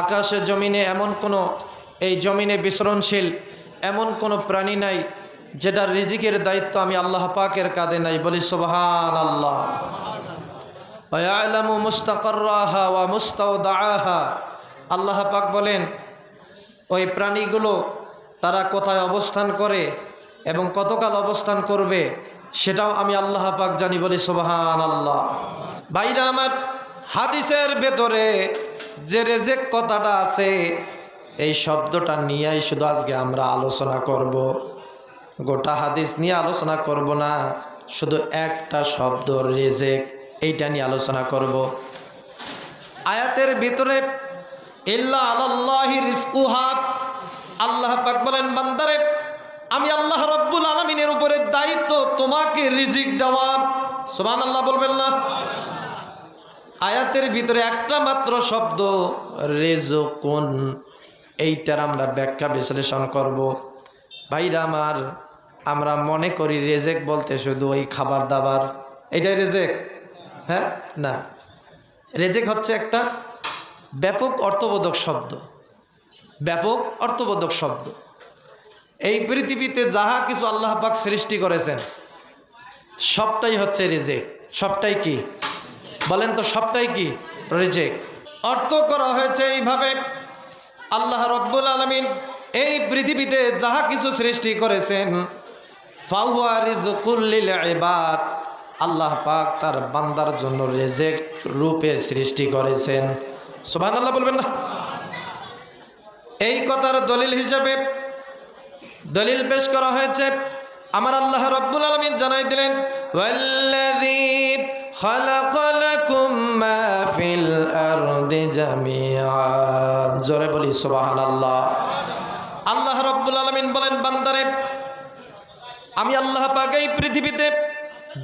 আকাশে জমিনে এমন কোনো, এই জমিনে বিচরণশীল এমন কোনো প্রাণী নাই, যেটার রিজিকের দায়িত্ব আমি আল্লাহ পাকের কাঁধে নাই। বলি সুবহান আল্লাহ ওয়া আল্লাহ পাক বলেন, ওই প্রাণীগুলো তারা কোথায় অবস্থান করে এবং কতকাল অবস্থান করবে, সেটাও আমি আল্লাহ পাক জানি। বলি সুবহান আল্লাহ বাইরা আমার হাদিসের ভেতরে যে রেজেক কথাটা আছে, এই শব্দটা নিয়েই শুধু আজকে আমরা আলোচনা করব। গোটা হাদিস নিয়ে আলোচনা করব না, শুধু একটা শব্দ রেজেক, এইটা নিয়ে আলোচনা করব। আয়াতের ভিতরে, ইল্লা আলাল্লাহি রিজকুহাত আল্লাহ পাক বলেন, বান্দারে, আমি আল্লাহ রব্বুল আলমিনের উপরে দায়িত্ব, তোমাকে রিজিক দেওয়া। সুবহান আল্লাহ বলবেন না? আয়াতের ভিতরে একটা মাত্র শব্দ, রেজকুন। এইটার আমরা ব্যাখ্যা বিশ্লেষণ করব। ভাইরা আমার, আমরা মনে করি রেজেক বলতে শুধু ওই খাবার দাবার। এইটাই রেজেক? হ্যাঁ? না। রেজেক হচ্ছে একটা ব্যাপক অর্থবোধক শব্দ। ব্যাপক অর্থবোধক শব্দ। এই পৃথিবীতে যাহা কিছু আল্লাহ পাক সৃষ্টি করেছেন, সবটাই হচ্ছে রেজেক। সবটাই কি? বলেন তো সবটাই কি? রিজেক্ট অর্থ করা হয়েছে এইভাবে, আল্লাহ রব্বুল আলমিন এই পৃথিবীতে যাহা কিছু সৃষ্টি করেছেন এবাদ আল্লাহ পাক তার বান্দার জন্য রেজেক্ট রূপে সৃষ্টি করেছেন। সোভান আল্লাহ বলবেন না? এই কথার দলিল হিসাবে দলিল পেশ করা হয়েছে, আমার আল্লাহ রব্বুল আলমিন জানাই দিলেন খালাকা জোরে বলি সুবহানাল্লাহ। আল্লাহ রাব্বুল আলামিন বলেন, বান্দারে, আমি আল্লাহ পাকে পৃথিবীতে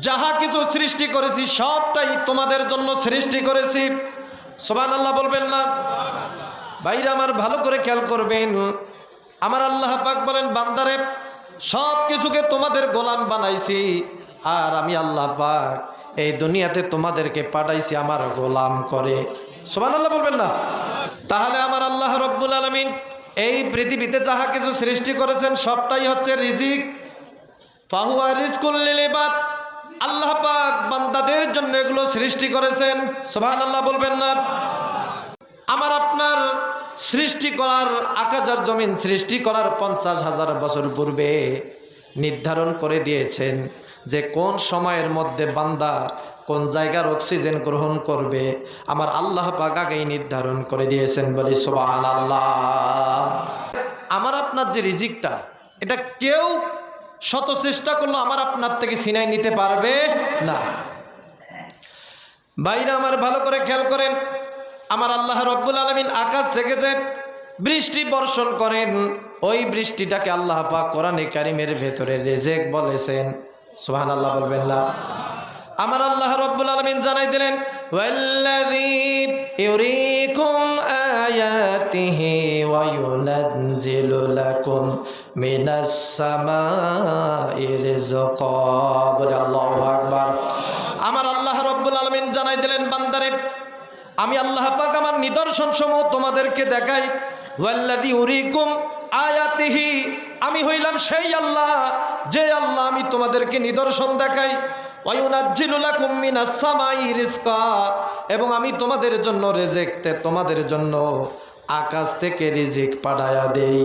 যাহা কিছু সৃষ্টি করেছি, সবটাই তোমাদের জন্য সৃষ্টি করেছি। সুবহানাল্লাহ বলবেন না? বাইরে আমার ভালো করে খেয়াল করবেন। আমার আল্লাহ পাক বলেন, বান্দারে সব কিছুকে তোমাদের গোলাম বানাইছি, আর আমি আল্লাহ পাক এই দুনিয়াতে তোমাদেরকে পাঠাইছি আমার গোলাম করে। সোমান বলবেন না? তাহলে আমার আল্লাহ রব্বুল আলমিন এই পৃথিবীতে যাহা কিছু সৃষ্টি করেছেন, সবটাই হচ্ছে রিজিক। ফাহুয়া রিজকুল্লিবাদ আল্লাহ বান্দাদের জন্য এগুলো সৃষ্টি করেছেন। সোভান আল্লাহ বলবেন না? আমার আপনার সৃষ্টি করার আকাজার জমিন সৃষ্টি করার পঞ্চাশ হাজার বছর পূর্বে নির্ধারণ করে দিয়েছেন। যে কোন সময়ের মধ্যে বান্দা কোন জায়গার অক্সিজেন গ্রহণ করবে, আমার আল্লাহ পাক আগেই নির্ধারণ করে দিয়েছেন। বলি সোবাহান আল্লাহ আমার আপনার যে রিজিকটা, এটা কেউ শত চেষ্টা করল আমার আপনার থেকে ছিনাই নিতে পারবে না। বাইরে আমার ভালো করে খেয়াল করেন, আমার আল্লাহ রব্বুল আলমিন আকাশ থেকে যে বৃষ্টি বর্ষণ করেন, ওই বৃষ্টিটাকে আল্লাহ পাক কোরআনে কারিমের ভেতরে রেজেক বলেছেন। সুহান আল্লাহ বলবেন না আমার আল্লাহ রব্বুল আলমিন জানাই দিলেন والذي يريكم آياته وينزل لكم من السماء رزقا বলে আল্লাহু আকবার আমার আল্লাহ রব্বুল আলমিন জানাই দিলেন বান্দারে আমি আল্লাহ পাক আমার নিদর্শন সমূহ তোমাদেরকে দেখাই ওয়াল্লাদি উরিকুম আয়াতিহি আমি হইলাম সেই আল্লাহ, যে আল্লাহ আমি তোমাদেরকে নিদর্শন দেখাই। এবং আমি তোমাদের জন্য রেজেকতে তোমাদের জন্য আকাশ থেকে রিজিক পাঠায়া দেই।